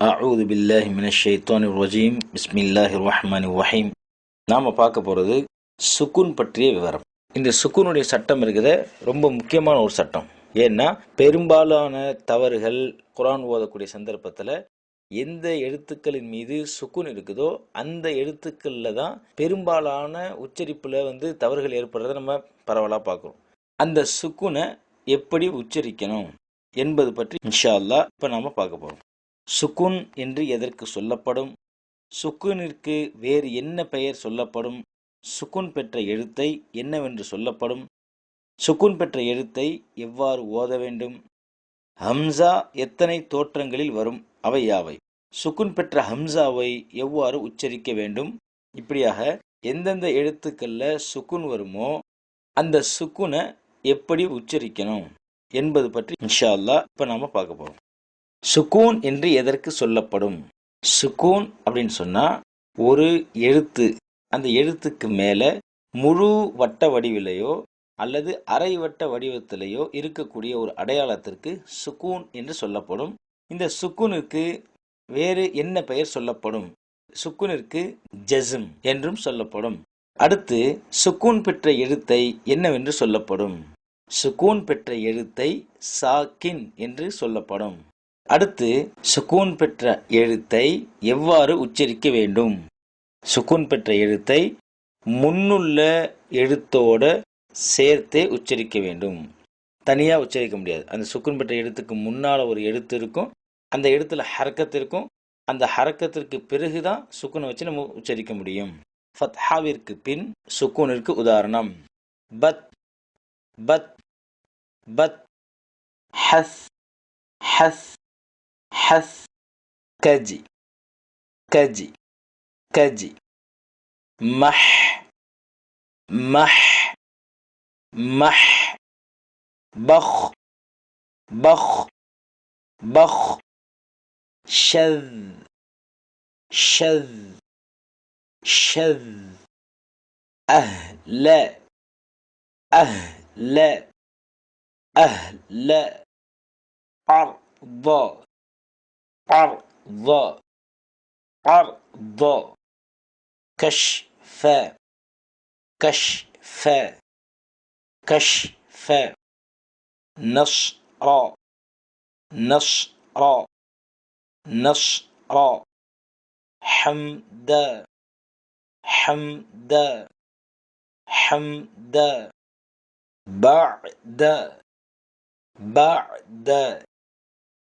அவுது பில்லாஹி மின ஷைத்தானி ரஜீம் பிஸ்மில்லாஹி ரஹ்மான் வஹீம் நாம் பார்க்க போகிறது சுக்குன் பற்றிய விவரம். இந்த சுக்குனுடைய சட்டம் இருக்குது. ரொம்ப முக்கியமான ஒரு சட்டம். ஏன்னா பெரும்பாலான தவறுகள் குரான் ஓதக்கூடிய சந்தர்ப்பத்தில் எந்த எழுத்துக்களின் மீது சுக்குன் இருக்குதோ அந்த எழுத்துக்களில் தான் பெரும்பாலான உச்சரிப்பில் வந்து தவறுகள் ஏற்படுறத நம்ம பரவலாக பார்க்குறோம். அந்த சுக்குனை எப்படி உச்சரிக்கணும் என்பது பற்றி இன்ஷா அல்லா இப்போ நாம் பார்க்க போகிறோம் சுக்குன் என்று எதற்கு சொல்லப்படும்? சுக்குனிற்கு வேறு என்ன பெயர் சொல்லப்படும்? சுக்குன் பெற்ற எழுத்தை என்னவென்று சொல்லப்படும்? சுக்குன் பெற்ற எழுத்தை எவ்வாறு ஓத வேண்டும்? ஹம்சா எத்தனை தோற்றங்களில் வரும்? அவை யாவை? சுக்குன் பெற்ற ஹம்சாவை எவ்வாறு உச்சரிக்க வேண்டும்? இப்படியாக எந்தெந்த எழுத்துக்கள்ல சுக்குன் வருமோ அந்த சுக்குனை எப்படி உச்சரிக்கணும் என்பது பற்றி இன்ஷா அல்லா இப்போ நாம பார்க்க போறோம். சுக்கூன் என்று எதற்கு சொல்லப்படும்? சுக்கூன் அப்படின்னு சொன்னா ஒரு எழுத்து. அந்த எழுத்துக்கு மேல முழு வட்ட வடிவிலையோ அல்லது அரை வட்ட வடிவத்திலேயோ இருக்கக்கூடிய ஒரு அடையாளத்திற்கு சுக்கூன் என்று சொல்லப்படும். இந்த சுக்குனுக்கு வேறு என்ன பெயர் சொல்லப்படும்? சுக்குனிற்கு ஜஸ்ம் என்றும் சொல்லப்படும். அடுத்து சுக்கூன் பெற்ற எழுத்தை என்னவென்று சொல்லப்படும்? சுக்கூன் பெற்ற எழுத்தை சாக்கின் என்று சொல்லப்படும். அடுத்து சுக்கூன் பெற்ற எழுத்தை எவ்வாறு உச்சரிக்க வேண்டும்? சுக்கூன் பெற்ற எழுத்தை முன்னுள்ள எழுத்தோட சேர்த்தே உச்சரிக்க வேண்டும். தனியாக உச்சரிக்க முடியாது. அந்த சுக்குன் பெற்ற எழுத்துக்கு முன்னால் ஒரு எழுத்து இருக்கும். அந்த எழுத்தில் ஹரக்கத்து இருக்கும். அந்த ஹரக்கத்திற்கு பிறகுதான் சுக்குனை வச்சு நம்ம உச்சரிக்க முடியும். ஃபத்ஹாவிற்கு பின் சுக்கூனிற்கு உதாரணம். பத் பத் பத் ஹஸ் ஹஸ் حث كدي كدي كدي مح. مح. مح. بخ. بخ. بخ. شذ. شذ. شذ. أهلا أهلا أهلا أرض. عرض عرض كشف. كشف. كشف. نصر. نصر. نصر. حمد. حمد. حمد. بعد. بعد.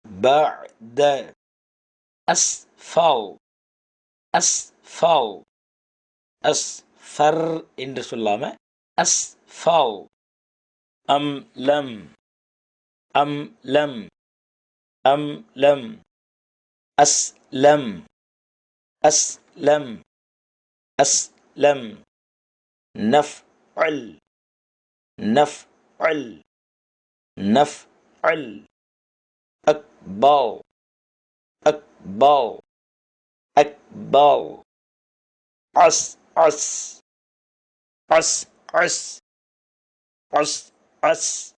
بعد. أسفل أسفل أسفر என்று சொல்லாம أسفل أم لم أم لم أم لم أسلم أسلم أسلم نفعل نفعل نفعل أكبر ball. At ball. Us us. Us us. Us us.